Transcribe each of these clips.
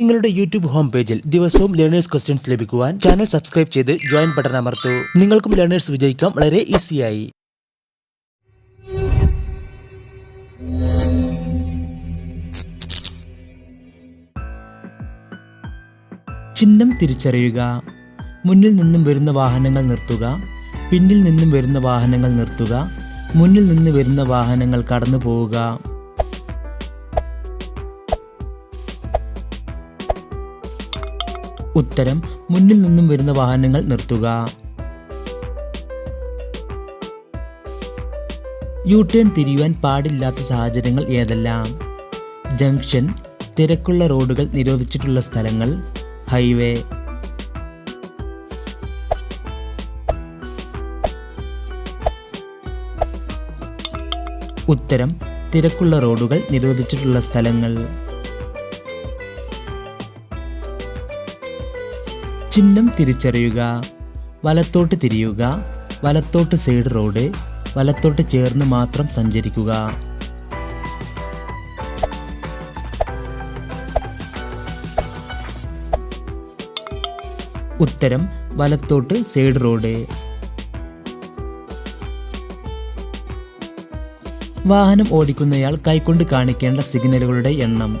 നിങ്ങളുടെ YouTube home പേജിൽ ദിവസവും ലേണേഴ്സ് ക്വസ്റ്റ്യൻസ് ലഭിക്കുവാൻ ചാനൽ സബ്സ്ക്രൈബ് ചെയ്ത് ജോയിൻ ബട്ടൺ അമർത്തൂ. നിങ്ങൾക്കും ലേണേഴ്സ് വിജയിക്കാം. വളരെ ഈസിയായി ചിഹ്നം തിരിച്ചറിയുക. മുന്നിൽ നിന്നും വരുന്ന വാഹനങ്ങൾ നിർത്തുക. പിന്നിൽ നിന്നും വരുന്ന വാഹനങ്ങൾ നിർത്തുക. മുന്നിൽ നിന്ന് വരുന്ന വാഹനങ്ങൾ കടന്നു പോവുക ഉത്തരം മുന്നിൽ നിന്നും വരുന്ന വാഹനങ്ങൾ നിർത്തുക. യു ടേൺ തിരിയുവാൻ പാടില്ലാത്ത സാഹചര്യങ്ങൾ ഏതെല്ലാം? ജംഗ്ഷൻ തിരക്കുള്ള റോഡുകൾ നിരോധിച്ചിട്ടുള്ള സ്ഥലങ്ങൾ ഹൈവേ. ഉത്തരം തിരക്കുള്ള റോഡുകൾ നിരോധിച്ചിട്ടുള്ള സ്ഥലങ്ങൾ. ചിഹ്നം തിരിച്ചറിയുക. വലത്തോട്ട് തിരിയുക. വലത്തോട്ട് സൈഡ് റോഡ്. വലത്തോട്ട് ചേർന്ന് മാത്രം സഞ്ചരിക്കുക. ഉത്തരം വലത്തോട്ട് സൈഡ് റോഡ്. വാഹനം ഓടിക്കുന്നയാൾ കൈകൊണ്ട് കാണിക്കേണ്ട സിഗ്നലുകളുടെ എണ്ണം.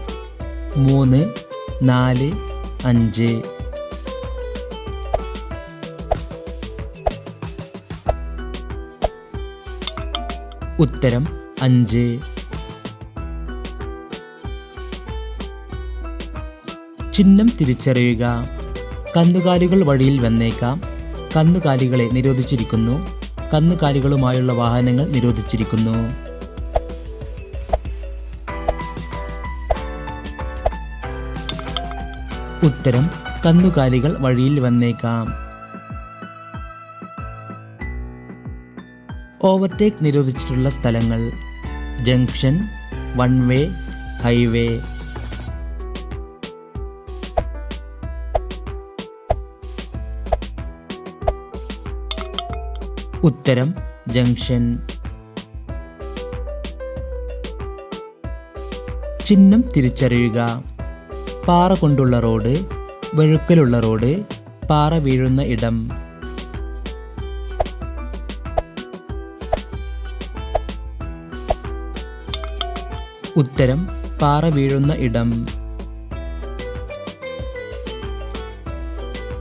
മൂന്ന് നാല് അഞ്ച്. ഉത്തരം അഞ്ച്. ചിഹ്നം തിരിച്ചറിയുക. കന്നുകാലികൾ വഴിയിൽ വന്നേക്കാം. കന്നുകാലികളെ നിരോധിച്ചിരിക്കുന്നു. കന്നുകാലികളുമായുള്ള വാഹനങ്ങൾ നിരോധിച്ചിരിക്കുന്നു. ഉത്തരം കന്നുകാലികൾ വഴിയിൽ വന്നേക്കാം. ഓവർടേക്ക് നിരോധിച്ചിട്ടുള്ള സ്ഥലങ്ങൾ. Junction one way highway. ഉത്തരം ജംഗ്ഷൻ. ചിഹ്നം തിരിച്ചറിയുക. പാറ കൊണ്ടുള്ള റോഡ് വെഴുക്കലുള്ള റോഡ് പാറ വീഴുന്ന ഇടം. ഉത്തരം പാറ വീഴുന്ന ഇടം.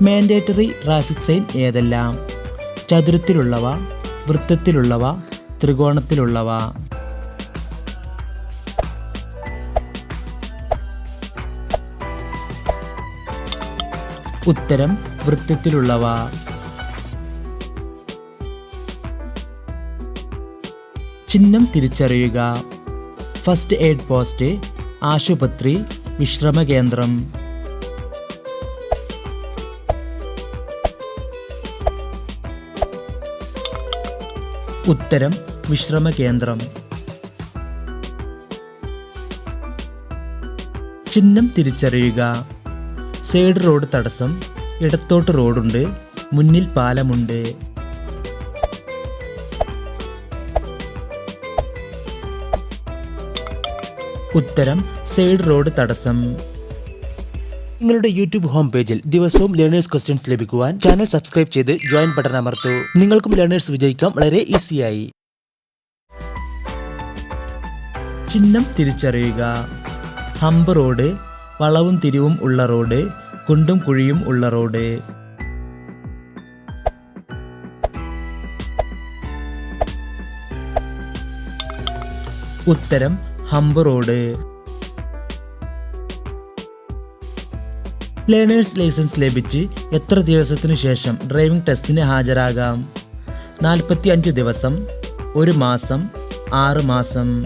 മാൻഡേറ്ററി ട്രാഫിക് സൈൻ ഏതെല്ലാം? ചതുരത്തിലുള്ളവ വൃത്തത്തിലുള്ളവ ത്രികോണത്തിലുള്ളവ. ഉത്തരം വൃത്തത്തിലുള്ളവ. ചിഹ്നം തിരിച്ചറിയുക. ഫസ്റ്റ് എയ്ഡ് പോസ്റ്റ് ആശുപത്രി വിശ്രമ കേന്ദ്രം ഉത്തരം വിശ്രമ കേന്ദ്രം ചിഹ്നം തിരിച്ചറിയുക. സൈഡ് റോഡ് തടസ്സം ഇടത്തോട്ട് റോഡുണ്ട് മുന്നിൽ പാലമുണ്ട്. ഉത്തരം സൈഡ് റോഡ് തടസ്സം. നിങ്ങളുടെ യൂട്യൂബ് ഹോം പേജിൽ ദിവസവും ലേണേഴ്സ് ക്വസ്റ്റ്യൻസ് ലഭിക്കുവാൻ ചാനൽ സബ്സ്ക്രൈബ് ചെയ്ത് ജോയിൻ ബട്ടൺ അമർത്തൂ. നിങ്ങൾക്കും ലേണേഴ്സ് വിജയിക്കാം. വളരെ ഈസിയായി ചിഹ്നം തിരിച്ചറിയുക. ഹമ്പ് റോഡ് വളവും തിരിവും ഉള്ള റോഡ് കുണ്ടും കുഴിയും ഉള്ള റോഡ് ഉത്തരം ഹമ്പ് റോഡ്. ലേണേഴ്സ് ലൈസൻസ് ലഭിച്ച് എത്ര ദിവസത്തിനു ശേഷം ഡ്രൈവിംഗ് ടെസ്റ്റിന് ഹാജരാകാം? നാൽപ്പത്തി അഞ്ച് ദിവസം ഒരു മാസം ആറ് മാസം.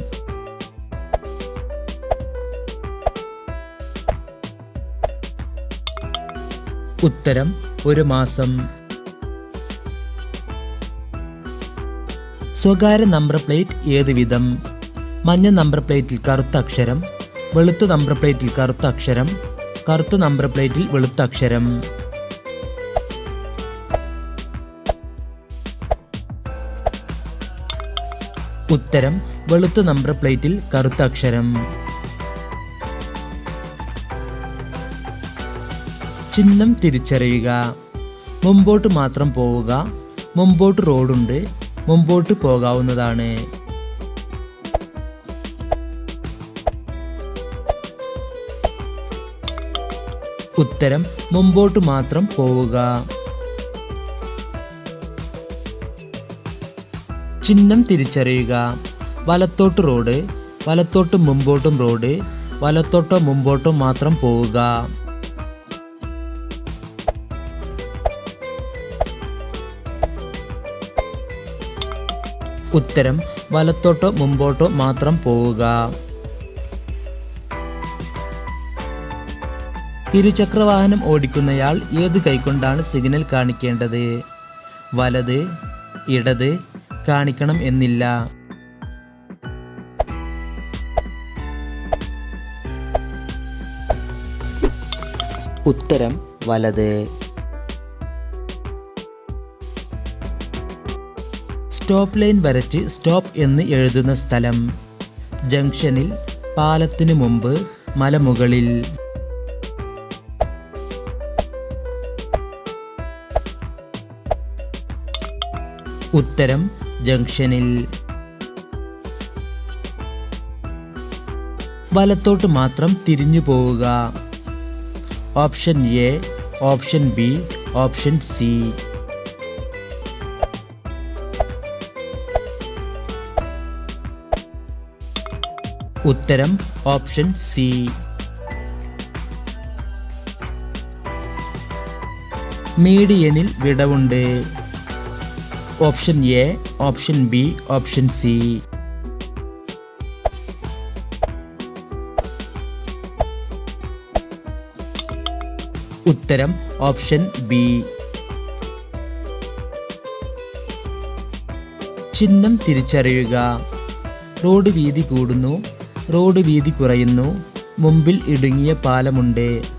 ഉത്തരം ഒരു മാസം. സ്വകാര്യ നമ്പർ പ്ലേറ്റ് ഏത് വിധം മഞ്ഞ നമ്പർ പ്ലേറ്റിൽ കറുത്ത അക്ഷരം വെളുത്ത നമ്പർ പ്ലേറ്റിൽ കറുത്ത അക്ഷരം കറുത്ത നമ്പർ പ്ലേറ്റിൽ വെളുത്ത അക്ഷരം. ഉത്തരം വെളുത്ത നമ്പർ പ്ലേറ്റിൽ കറുത്ത അക്ഷരം. ചിഹ്നം തിരിച്ചറിയുക. മുമ്പോട്ട് മാത്രം പോവുക. മുമ്പോട്ട് റോഡുണ്ട്. മുമ്പോട്ട് പോകാവുന്നതാണ്. ഉത്തരം മുമ്പോട്ട് മാത്രം പോവുക. ചിഹ്നം തിരിച്ചറിയുക. വലത്തോട്ട് റോഡ് വലത്തോട്ടും മുമ്പോട്ടും റോഡ് വലത്തോട്ടോ മുമ്പോട്ടോ മാത്രം പോവുക. ഉത്തരം വലത്തോട്ടോ മുമ്പോട്ടോ മാത്രം പോവുക. ഇരുചക്രവാഹനം ഓടിക്കുന്നയാൾ ഏത് കൈകൊണ്ടാണ് സിഗ്നൽ കാണിക്കേണ്ടത്? വലത് ഇടത് കാണിക്കണം എന്നില്ല. ഉത്തരം വലത്. സ്റ്റോപ്പ് ലൈൻ വരച്ച് സ്റ്റോപ്പ് എന്ന് എഴുതുന്ന സ്ഥലം. ജംഗ്ഷനിൽ പാലത്തിനു മുമ്പ് മലമുകളിൽ. ഉത്തരം ജംഗ്ഷനിൽ. വലത്തോട്ട് മാത്രം തിരിഞ്ഞു പോവുക. Option A option B option C. ഉത്തരം ഓപ്ഷൻ സി. മീഡിയനിൽ വിടവുണ്ട്. Option A option B option C ഉത്തരം ഓപ്ഷൻ ബി ചിഹ്നം തിരിച്ചറിയുക. റോഡ് വീതി കൂടുന്നു. റോഡ് വീതി കുറയുന്നു. മുമ്പിൽ ഇടുങ്ങിയ പാലമുണ്ട്.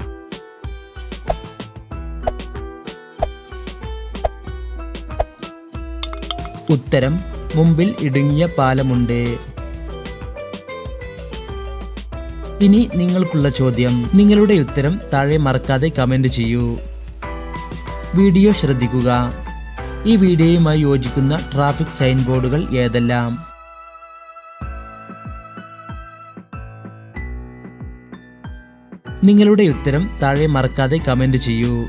ഉത്തരം മുമ്പിൽ ഇടുങ്ങിയ പാലമുണ്ട്. ഇനി നിങ്ങൾക്കുള്ള ചോദ്യം. നിങ്ങളുടെ ഉത്തരം താഴെ മറക്കാതെ കമന്റ് ചെയ്യൂ. വീഡിയോ ശ്രദ്ധിക്കുക. ഈ വീഡിയോയുമായി യോജിക്കുന്ന ട്രാഫിക് സൈൻ ബോർഡുകൾ ഏതെല്ലാം? നിങ്ങളുടെ ഉത്തരം താഴെ മറക്കാതെ കമന്റ് ചെയ്യൂ.